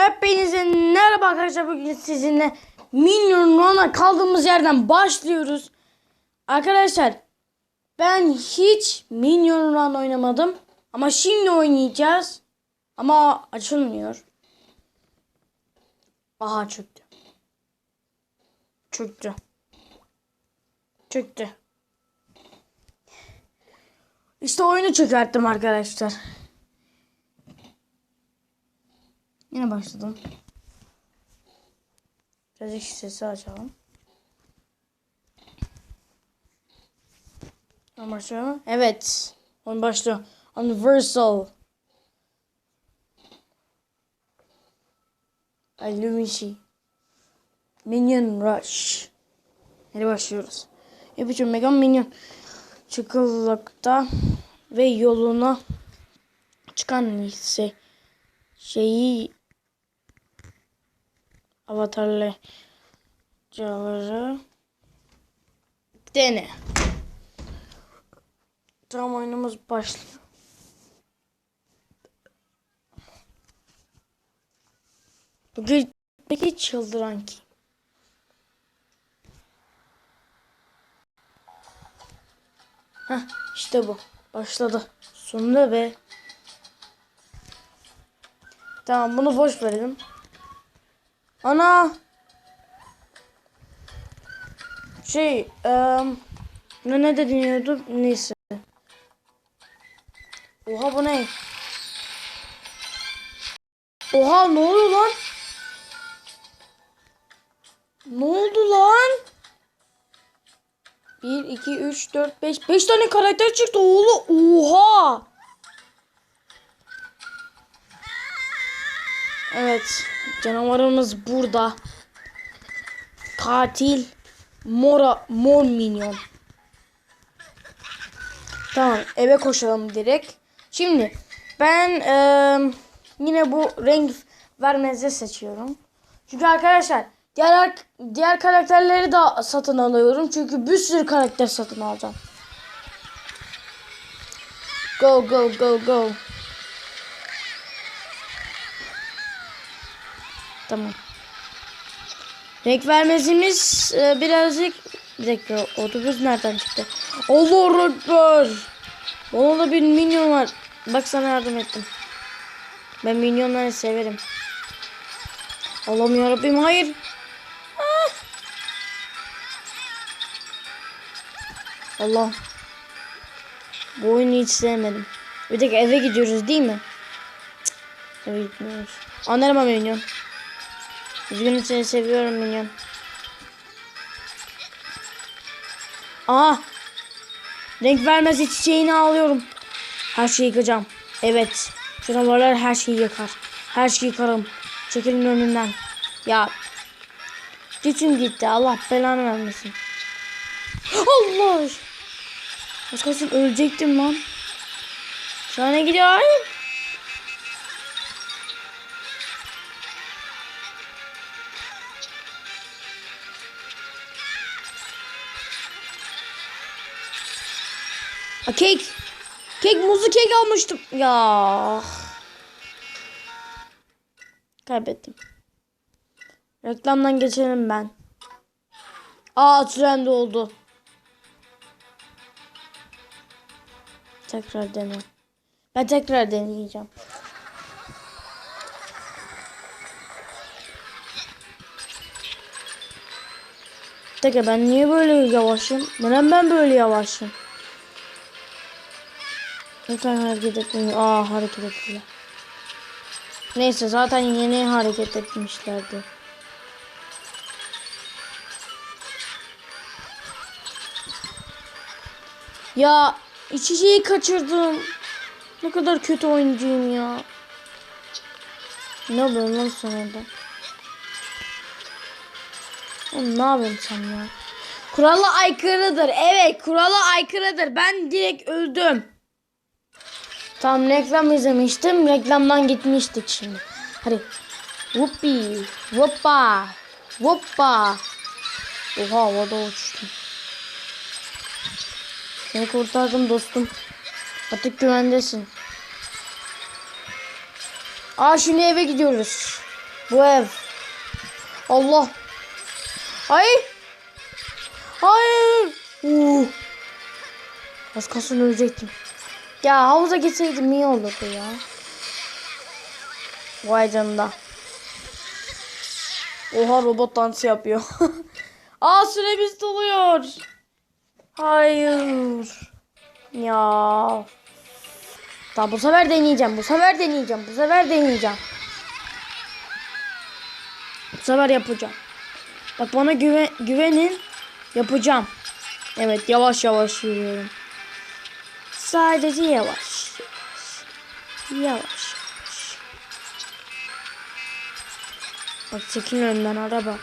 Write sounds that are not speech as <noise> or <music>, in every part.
Hepinize merhaba arkadaşlar. Bugün sizinle Minion Run'a kaldığımız yerden başlıyoruz. Arkadaşlar ben hiç Minion Run oynamadım. Ama şimdi oynayacağız. Ama açılmıyor. Aha çöktü. Çöktü. Çöktü. İşte oyunu çökerttim arkadaşlar. Yine başladım. Birazcık sesi açalım. Tamam başlıyor mu? Evet. Oyun başlıyor. Universal. Illuminati. Minion Rush. Hadi başlıyoruz. Yapıcı Mega Minion. Çıkılıkta ve yoluna çıkan ise şeyi avatarlıcaları dene. Tamam oyunumuz başlıyor. Bugün peki çıldıran kim? Heh, işte bu. Başladı. Sonunda be. Tamam bunu boş verelim. Ana. Şey, eee ne ne de deniyordu? Neyse. Oha bu ne? Oha ne oldu lan? Ne oldu lan? 1, 2, 3, 4, 5. 5 tane karakter çıktı oğlu. Oha. Evet. Canavarımız burada. Katil. Mora, mor minyon. Tamam eve koşalım direkt. Şimdi ben eee, yine bu renk vermezi seçiyorum. Çünkü arkadaşlar diğer diğer karakterleri de satın alıyorum. Çünkü bir sürü karakter satın alacağım. Go go go go. Tamam. Renk vermezimiz e, birazcık bir dakika otobüs nereden çıktı? Allah Ekber. Bana da bir minyon var. Bak sana yardım ettim. Ben minyonları severim. Allah'ım yarabbim hayır. Ah. Allah. Bu oyunu hiç sevmedim. Bir dakika eve gidiyoruz değil mi? Cık, eve gitmiyoruz. Anlarım minyon. Üzgünüm seni seviyorum minyon. Aa. Renk vermez çiçeğini alıyorum. Her şeyi yıkacağım. Evet. Canavarlar her şeyi yakar. Her şeyi yıkarım. Çekilin önünden. Ya. Gücüm gitti. Allah belanı vermesin. Allah. Az kalsın ölecektim lan. Şu an ne gidiyor? A kek. Kek muzlu kek almıştım. Ya. Kaybettim. Reklamdan geçelim ben. Aa tren doldu. Tekrar dene. Ben tekrar deneyeceğim. Tekrar ben niye böyle yavaşım? Neden ben böyle yavaşım? Lütfen hareket etmeyin. Aa hareket ettiler. Neyse zaten yeni hareket etmişlerdi. Ya içeceği kaçırdım. Ne kadar kötü oyuncuyum ya. Ne yapıyorsun lan sen? Oğlum ne yapıyorsun sen ya? Kurala aykırıdır. Evet kurala aykırıdır. Ben direkt öldüm. Tam reklam izlemiştim. Reklamdan gitmiştik şimdi. Hadi. Whoopi. Whoppa. Whoppa. Oha havada uçtum. Seni kurtardım dostum. Artık güvendesin. Aa şimdi eve gidiyoruz. Bu ev. Allah. Hayır. Hayır. Uh. Az kalsın ölecektim. Ya havuza gitseydim iyi olurdu ya. Vay canına. Oha robot dansı yapıyor. <laughs> Aa süremiz doluyor. Hayır. Ya. Tamam bu sefer deneyeceğim. Bu sefer deneyeceğim. Bu sefer deneyeceğim. Bu sefer yapacağım. Bak bana güven, güvenin. Yapacağım. Evet yavaş yavaş yürüyorum. Sadece yavaş. Yavaş. Bak çekin önümden araba.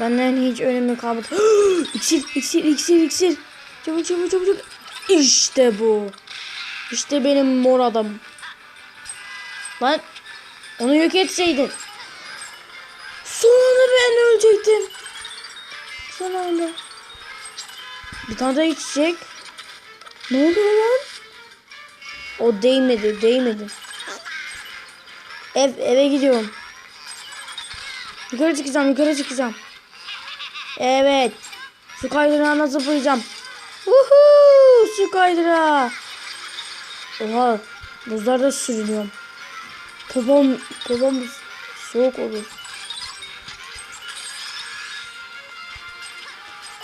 Benden hiç önemi kalmadı. <gasps> iksir, iksir, iksir, iksir. Çabuk, çabuk, çabuk, çabuk. İşte bu. İşte benim mor adam. Lan onu yok etseydin. Son ben ölecektim. Son. Bir tane daha içecek. Ne oluyor lan? O değmedi, değmedi. Ev, eve gidiyorum. Yukarı çıkacağım, yukarı çıkacağım. Evet. Su kaydırağına zıplayacağım. Uhu, su kaydırağı. Oha, buzlarda sürünüyorum. Popom, popom soğuk olur.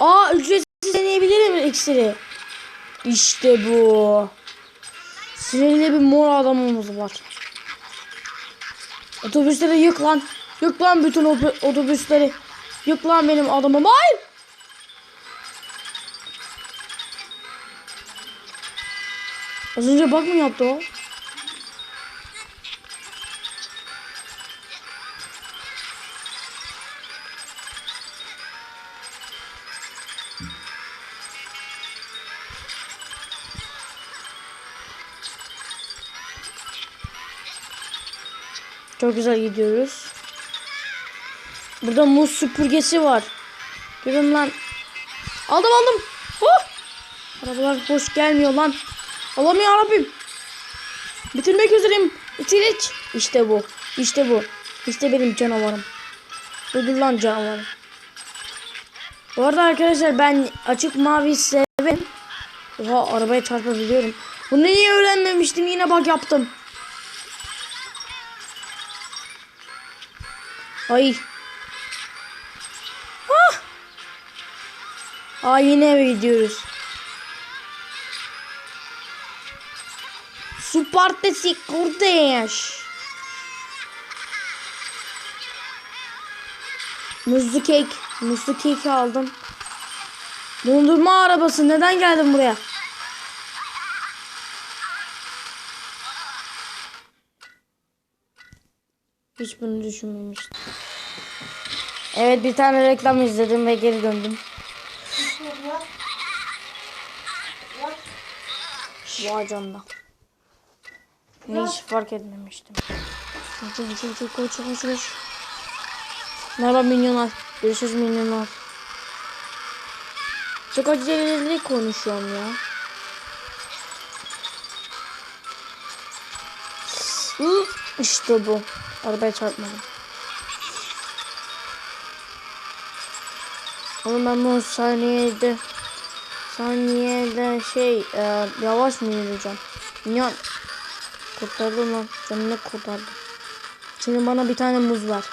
Aa, deneyebilirim iksiri. İşte bu. Sinirli bir mor adamımız var. Otobüsleri yık lan. Yık lan bütün oto- otobüsleri. Yık lan benim adamım. Hayır. Az önce bak mı yaptı o? Çok güzel gidiyoruz. Burada muz süpürgesi var. Görün lan. Aldım aldım. Oh! Arabalar hoş gelmiyor lan. Allah'ım ya Rabbim. Bitirmek üzereyim. İçir iç. İşte bu. İşte bu. İşte benim canavarım. Budur lan canavarım. Bu arada arkadaşlar ben açık mavi severim. Oha arabaya çarpabiliyorum. Bunu niye öğrenmemiştim yine bak yaptım. Ay. Ah. Aa yine eve gidiyoruz. Partisi kurdeş. Muzlu kek. Muzlu kek aldım. Dondurma arabası. Neden geldin buraya? Hiç bunu düşünmemiştim. Evet bir tane reklam izledim ve geri döndüm. Vay canına. Ne hiç fark etmemiştim. Çok çok çok koş koş koş. Merhaba milyonlar. Görüşürüz milyonlar. Çok aceleli konuşuyorum ya. İşte bu. Arabaya çarpmadım. Oğlum ben bu saniyede saniyede şey e, yavaş mı yürüyeceğim? Minyon. Kurtardım lan. Canını kurtardım. Şimdi bana bir tane muz ver.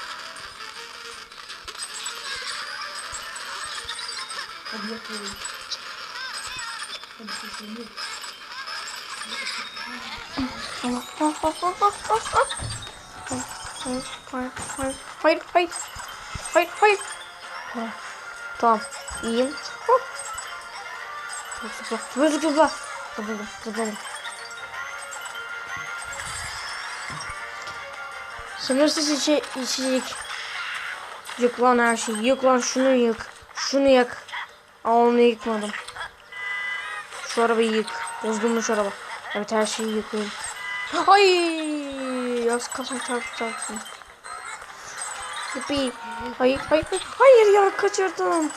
Hayır, hayır, hayır, hayır, hayır, hayır, hayır. Tamam, tamam, iyiyim. Hop. Zıpla, zıpla, zıpla, zıpla. Zıpladım. Sınırsız içe içecek. Yık lan her şeyi, yık lan şunu yık. Şunu yık. Aa onu yıkmadım. Şu arabayı yık. Bozulmuş araba. Evet her şeyi yıkıyorum. Ay, biraz kafa çarpacaksın. Tipi. Hayır hayır hayır ya kaçırdım.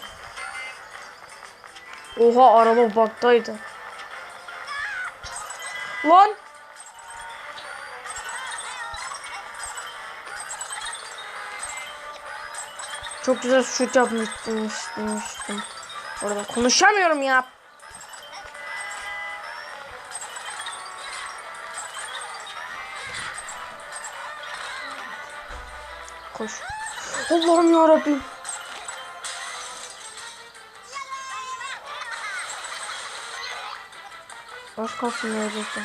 Oha araba baktaydı. Lan. Çok güzel şut yapmıştım. Orada konuşamıyorum ya. Koş. Allah'ım ya Rabbim. Baş kalsın neredeyse.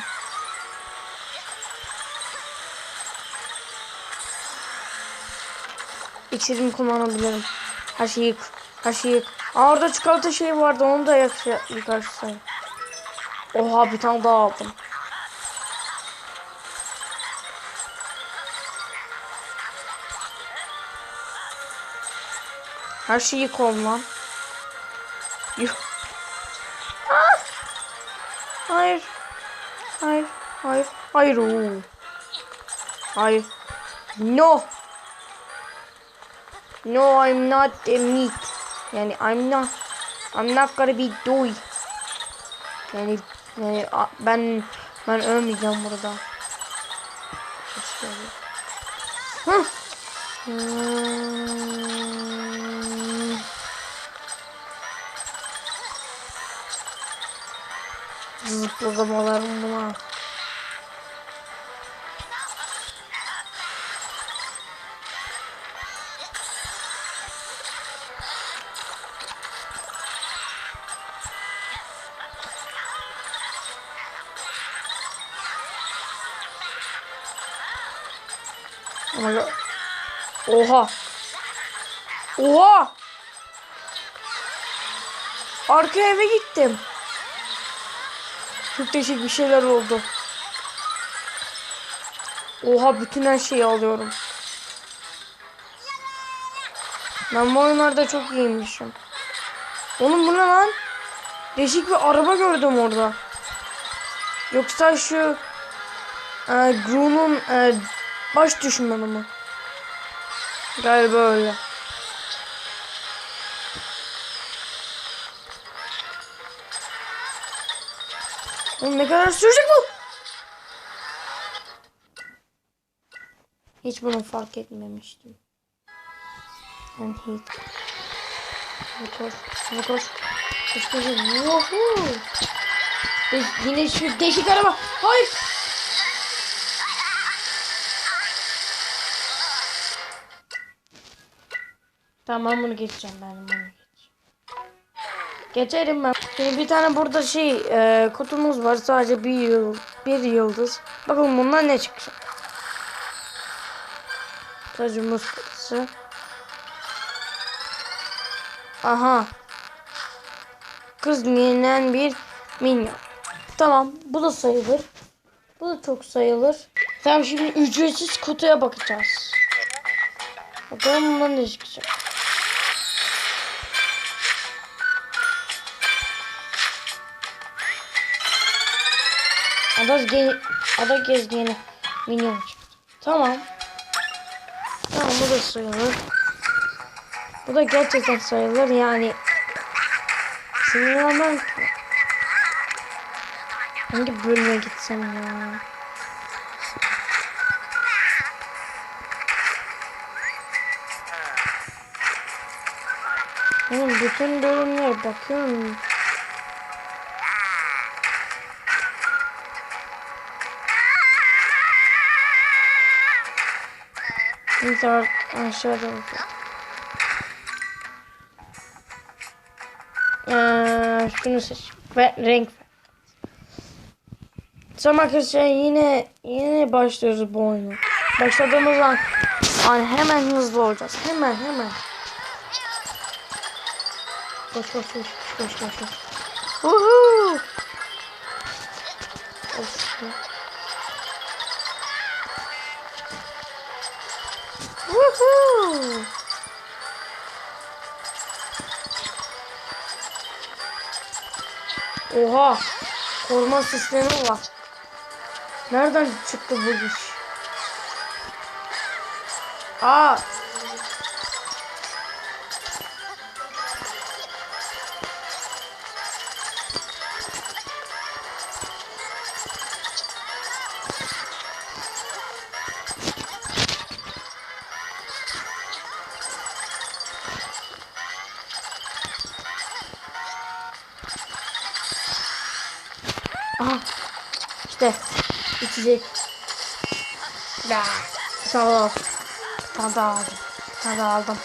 İçerimi kullanabilirim. Her şeyi yık. Her şeyi yık. Aa, orada çikolata şeyi vardı. Onu da yıkarsın. Oha bir tane daha aldım. Her şeyi oğlum lan. Ah! Hayır. Hayır. Hayır. Hayır. Oo. Hayır. No. No, I'm not a meat. Yani I'm not. I'm not gonna be doy. Yani, yani ben ben ölmeyeceğim burada. Hı. Hmm. Zıplamalarım buna. Ama- Oha. Oha. Arka eve gittim. Çok değişik bir şeyler oldu. Oha bütün her şeyi alıyorum. Ben bu oyunlarda çok iyiymişim. Oğlum bu ne lan? Değişik bir araba gördüm orada. Yoksa şu e, Gru'nun e, baş düşmanı mı? Galiba öyle. Oğlum ne kadar sürecek bu? Hiç bunu fark etmemiştim. Ben hiç. Koş. Koş. Koş koş. Woohoo. Ve Yine şu değişik araba. Hayır. Tamam bunu geçeceğim ben bunu. Geçerim ben. Şimdi bir tane burada şey e, kutumuz var sadece bir yıl bir yıldız. Bakalım bundan ne çıkacak. Tacımız kutusu. Aha. Kız yenilen bir minyon. Tamam bu da sayılır. Bu da çok sayılır. Tamam şimdi ücretsiz kutuya bakacağız. Bakalım bundan ne çıkacak. Ada, ge ada gezgini minyon. Tamam. Tamam bu da sayılır. Bu da gerçekten sayılır yani. Sinirlenmem ki. Hangi bölüme gitsem ya? Oğlum bütün bölümlere bakıyorum. Ar- aşağıda olacak. Ee, şunu seç. Renk ver. Tamam arkadaşlar yine yine başlıyoruz bu oyunu. Başladığımız an, an hemen hızlı olacağız. Hemen hemen. Koş koş koş koş koş koş. Woohoo! Of. Oha! Koruma sistemi var. Nereden çıktı bu iş? Aa! İçecek. Ya. Sağ ol. Tadı aldım. Tadı aldım.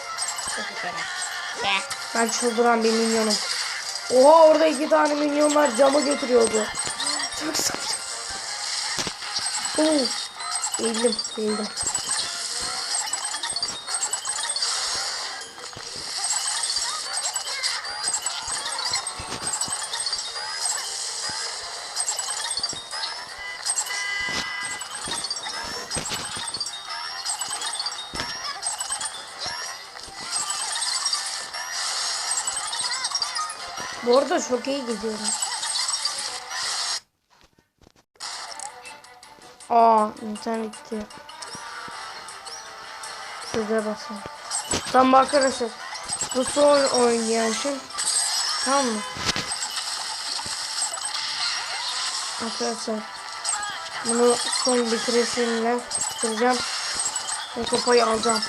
Ben çıldıran bir minyonum. Oha orada iki tane minyon var camı götürüyordu. Çok sıkıntı. Oo. Eğildim, eğildim. Bu arada çok iyi gidiyorum. Aa internet gitti. Size basın. Tamam arkadaşlar. Bu son oynayan şey. Tamam mı? Arkadaşlar. Bunu son bitirişimle bitireceğim. Ve kupayı alacağım.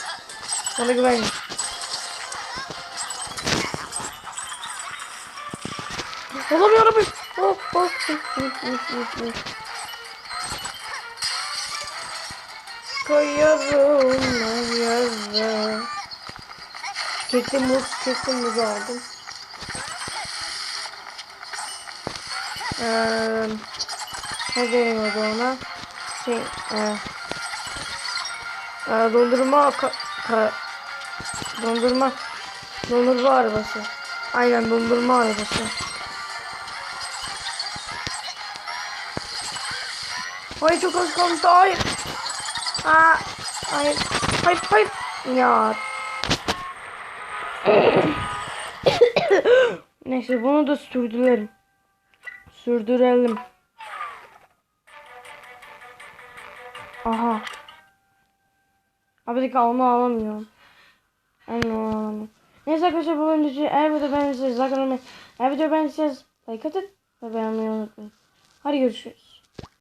Bana güvenin. Olamıyorum. Oh, oh, oh, oh, oh, oh. Koyuyorum her yere. Kekli muz, kekli muz aldım. Ee, ne deniyordu ona? Şey, e, e, dondurma, ka, ka, dondurma, dondurma arabası. Aynen dondurma arabası. Hayır çok az kalmıştı. Hayır. Aa, hayır. Hayır hayır. Ya. Neyse bunu da sürdürelim. Sürdürelim. Aha. Abi dik alma alamıyorum. Aynen onu alamıyorum. Neyse arkadaşlar bu oyuncu eğer video beğendiyseniz like atmayı, eğer video beğendiyseniz like atın ve beğenmeyi unutmayın. Hadi görüşürüz.